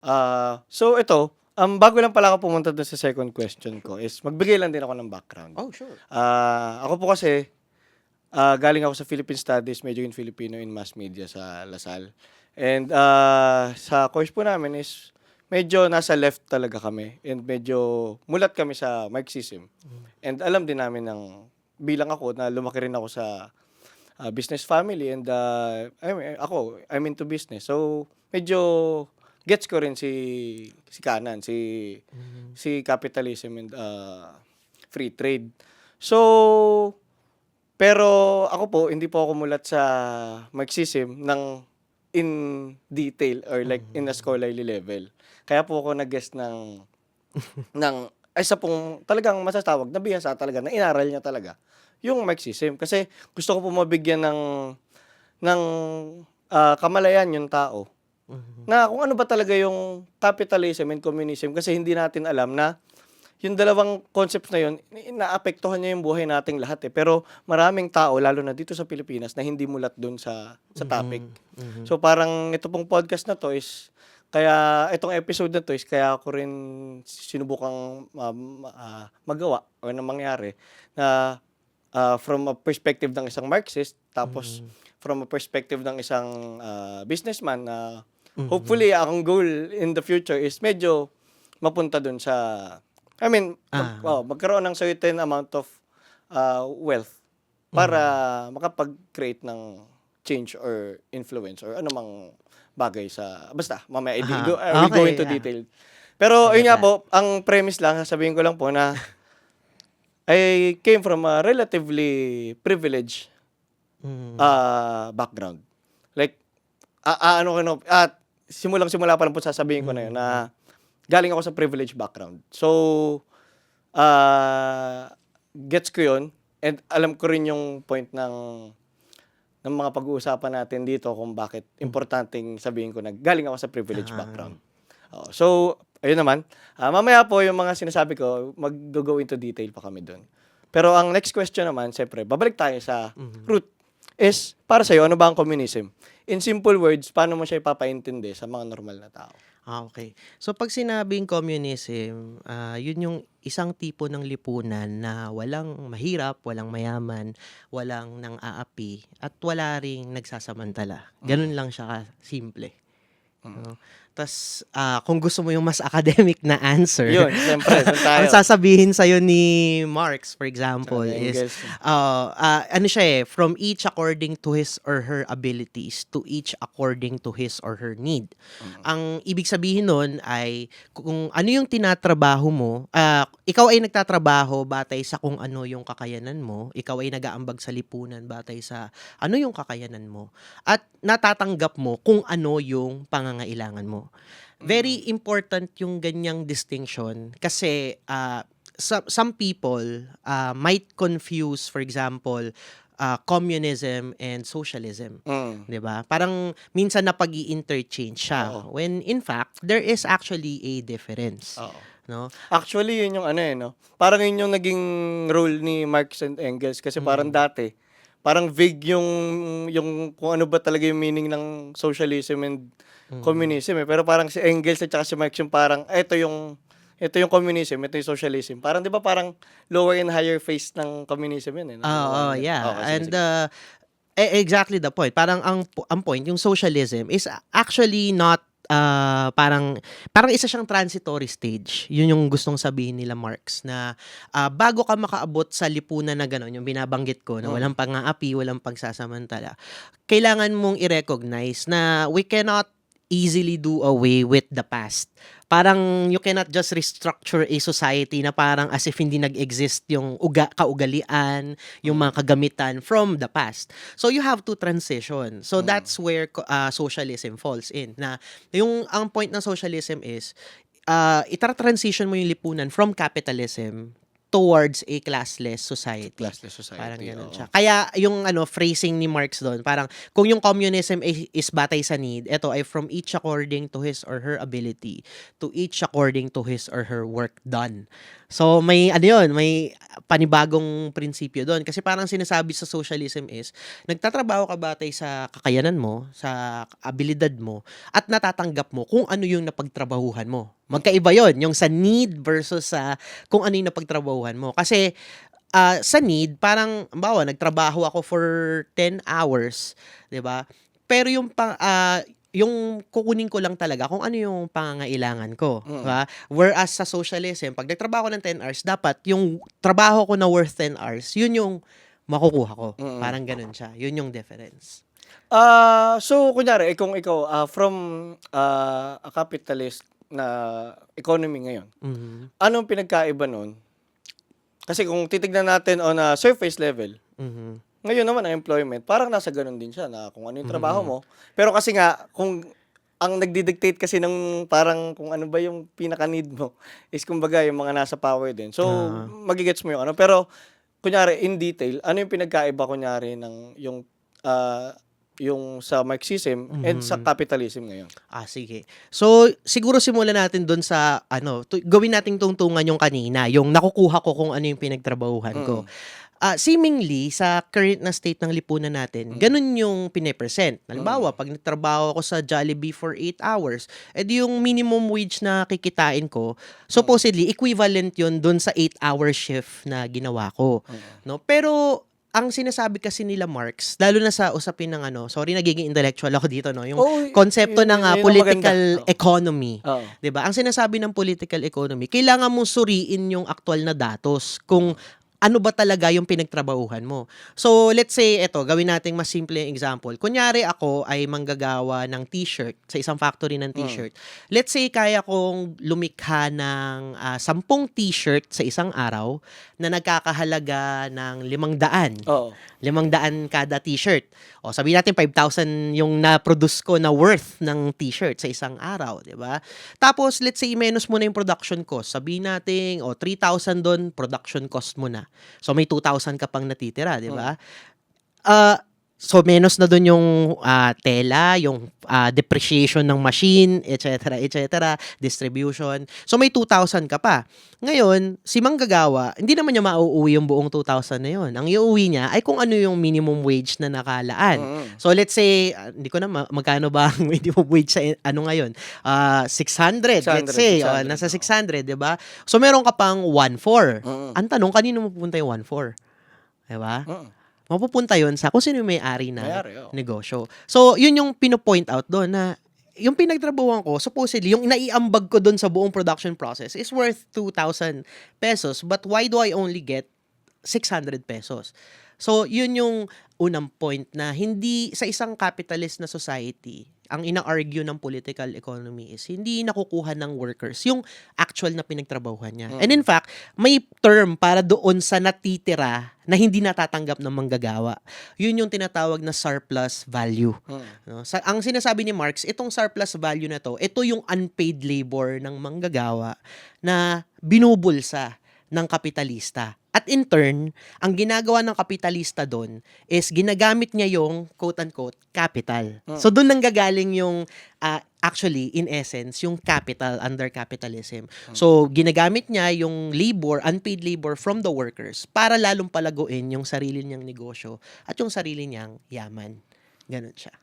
Ah, so ito, um, bago lang pala ako pumunta dun sa second question ko is magbigay lang din ako ng background. Oh, sure. Ah, ako po kasi ah, galing ako sa Philippine Studies, medyo in Filipino in Mass Media sa Lasal. And ah, sa course po namin is medyo nasa left talaga kami and medyo mulat kami sa Marxism. And alam din namin ng bilang ako na lumaki rin ako sa ah, business family and ah, I mean, ako I'm into business. So medyo gets ko rin si si kanan, si si capitalism and ah, free trade. So pero ako po hindi po ako mulat sa Marxism ng in detail or like in a scholarly level. Kaya po ako nag-guess ng ng ay sa pong talagang masasawag na bihasa talaga na inaral niya talaga yung Marxism kasi gusto ko po mabigyan ng ng ah, kamalayan yung tao na kung ano ba talaga yung capitalism and communism kasi hindi natin alam na yung dalawang concepts na yun, naapektuhan niya yung buhay nating lahat eh. Pero maraming tao, lalo na dito sa Pilipinas, na hindi mulat dun sa, sa topic. So parang ito pong podcast na to is, kaya itong episode na to is kaya ako rin sinubukang um, ah, magawa o na mangyari na ah, from a perspective ng isang Marxist, tapos from a perspective ng isang ah, businessman na hopefully ang goal in the future is medyo mapunta dun sa I mean, mag- oh, magkaroon ng certain amount of uh, wealth para makapag-create ng change or influence or anumang bagay sa basta mamaya i- Aha. go, uh, we'll go Okay, into yeah. detail. Pero I yun nga po, ang premise lang sasabihin ko lang po na I came from a relatively privileged Mm. uh, background. Like, ah, ah, ano ko, no, at simulang-simula pa lang po sasabihin ko na yun, na galing ako sa privileged background. So, ah, gets ko yun, and alam ko rin yung point ng ng mga pag-uusapan natin dito kung bakit importanteng sabihin ko na galing ako sa privileged Ah. background. Oo. so, ayun naman. Ah, mamaya po yung mga sinasabi ko, mag-go into detail pa kami doon. Pero ang next question naman, siyempre, babalik tayo sa root is, para sa'yo, ano ba ang communism? In simple words, paano mo siya ipapaintindi sa mga normal na tao? Ah, okay. So pag sinabing communism, ah, yun yung isang tipo ng lipunan na walang mahirap, walang mayaman, walang nang aapi, at wala ring nagsasamantala. Ganun lang siya ka-simple. No? Tas ah, kung gusto mo yung mas academic na answer, Yun, siyempre, tayo. ang sasabihin sa'yo ni Marx, for example, Tsaka is uh, uh, ano siya eh, from each according to his or her abilities to each according to his or her need. Ang ibig sabihin nun ay kung ano yung tinatrabaho mo, ah, ikaw ay nagtatrabaho batay sa kung ano yung kakayanan mo, ikaw ay nag-aambag sa lipunan batay sa ano yung kakayanan mo, at natatanggap mo kung ano yung pangangailangan mo. Very important yung ganyang distinction kasi ah, some, some people uh, might confuse, for example, uh, communism and socialism. Mm. 'di ba? Parang minsan na pag interchange siya. Oo. When in fact, there is actually a difference. Oo. No? Actually, yun yung ano eh, no? Parang yun yung naging role ni Marx and Engels kasi parang dati, parang vague yung, yung kung ano ba talaga yung meaning ng socialism and communism eh. Pero parang si Engels at saka si Marx yung parang, "Ah, ito yung, ito yung communism, ito yung socialism. Parang di ba parang lower and higher phase ng communism yun eh. no? Oo, oh, yeah. Okay, sige, And uh, e- exactly the point. Parang ang ang point, yung socialism is actually not uh, parang parang isa siyang transitory stage. Yun yung gustong sabihin nila Marx na uh, bago ka makaabot sa lipunan na gano'n, yung binabanggit ko na Mm. walang pang-aapi, walang pagsasamantala. Kailangan mong i-recognize na we cannot easily do away with the past. Parang you cannot just restructure a society na parang as if hindi nag-exist yung uga, kaugalian, yung mga kagamitan from the past. So you have to transition. So that's where uh, socialism falls in. Na yung ang point ng socialism is uh, itra-transition mo yung lipunan from capitalism towards a classless society. Classless society. Parang ganun oo. siya. Kaya yung ano phrasing ni Marx doon, parang kung yung communism is, is batay sa need, ito ay from each according to his or her ability, to each according to his or her work done. So may ano yun, may panibagong prinsipyo doon. Kasi parang sinasabi sa socialism is, nagtatrabaho ka batay sa kakayanan mo, sa abilidad mo, at natatanggap mo kung ano yung napagtrabahuhan mo. Magkaiba yon yung sa need versus sa kung ano yung napagtrabahuhan mo. Kasi ah, sa need, parang, bawa, nagtrabaho ako for 10 hours, 'di ba Pero yung pang, ah, yung kukunin ko lang talaga kung ano yung pangangailangan ko. Mm. 'di ba Whereas sa socialism, pag nagtrabaho ko ng 10 hours, dapat yung trabaho ko na worth 10 hours, yun yung makukuha ko. Mm. Parang ganun siya. Yun yung difference. Ah, so kunyari, eh, kung ikaw ah, from ah, a capitalist na economy ngayon, Mhm. anong pinagkaiba nun? Kasi kung titignan natin on a surface level, Mhm. ngayon naman ang employment, parang nasa ganun din siya na kung ano yung trabaho mo. Pero kasi nga, kung ang nagdidictate kasi ng parang kung ano ba yung pinaka-need mo is kumbaga yung mga nasa power din. So, Ah. magigets mo yung ano. Pero, kunyari, in detail, ano yung pinagkaiba kunyari ng yung ah, yung sa Marxism and sa capitalism ngayon? Ah, sige. So, siguro simulan natin doon sa, ano, tu- gawin nating tungtungan yung kanina, yung nakukuha ko kung ano yung pinagtrabahuhan ko. Ah, seemingly, sa current na state ng lipunan natin, ganun yung pinipresent. Halimbawa, pag nagtrabaho ako sa Jollibee for 8 hours, edi yung minimum wage na kikitain ko, supposedly, equivalent yun doon sa 8-hour shift na ginawa ko. No? Pero, ang sinasabi kasi nila Marx, lalo na sa usapin ng ano, sorry nagiging intellectual ako dito no, yung Oh, konsepto yun- ng ah, yun ang political maganda. Oo. economy. Oo. 'Di ba? Ang sinasabi ng political economy, kailangan mong suriin yung aktual na datos kung ano ba talaga yung pinagtrabahuhan mo. So, let's say, eto, gawin nating mas simple yung example. Kunyari ako ay manggagawa ng t-shirt sa isang factory ng t-shirt. Let's say, kaya kong lumikha ng ah, 10 t-shirt sa isang araw na nagkakahalaga ng 500 Oo. limang daan kada t-shirt. O sabihin natin 5,000 yung na-produce ko na worth ng t-shirt sa isang araw, 'di ba? Tapos let's say menos mo na yung production cost. Sabihin natin o 3,000 doon production cost mo na. So may 2,000 ka pang natitira, 'di ba? Ah, so menos na doon yung ah, tela, yung ah, depreciation ng machine, etc., etc., distribution. So may 2,000 ka pa. Ngayon, si manggagawa, hindi naman niya mauuwi yung buong 2,000 na yun. Ang iuwi niya ay kung ano yung minimum wage na nakalaan. Mm. So let's say, ah, hindi ko na ma- magkano ba ang minimum wage sa ano ngayon? Ah, 600, 600, let's say. 600, Oh, nasa oo. 600, 'di ba? So meron ka pang 1.4. Mm. Ang tanong, kanino mapupunta yung 1.4? 'Di ba? Mm. Mapupunta yon sa kung sino yung may-ari na May-ari, negosyo. So, yun yung pino-point out doon na yung pinagtrabahuan ko, supposedly, yung naiambag ko doon sa buong production process is worth 2,000 pesos. But why do I only get 600 pesos? So, yun yung unang point na hindi sa isang capitalist na society, ang ina-argue ng political economy is hindi nakukuha ng workers yung actual na pinagtrabahuhan niya. And in fact, may term para doon sa natitira na hindi natatanggap ng manggagawa. Yun yung tinatawag na surplus value. Mm. No? Sa, ang sinasabi ni Marx, itong surplus value na to, ito yung unpaid labor ng manggagawa na binubulsa ng kapitalista. At in turn, ang ginagawa ng kapitalista doon is ginagamit niya yung quote-unquote capital. So doon nang gagaling yung ah, actually in essence yung capital under capitalism. So ginagamit niya yung labor, unpaid labor from the workers para lalong palaguin yung sarili niyang negosyo at yung sarili niyang yaman. Ganun siya.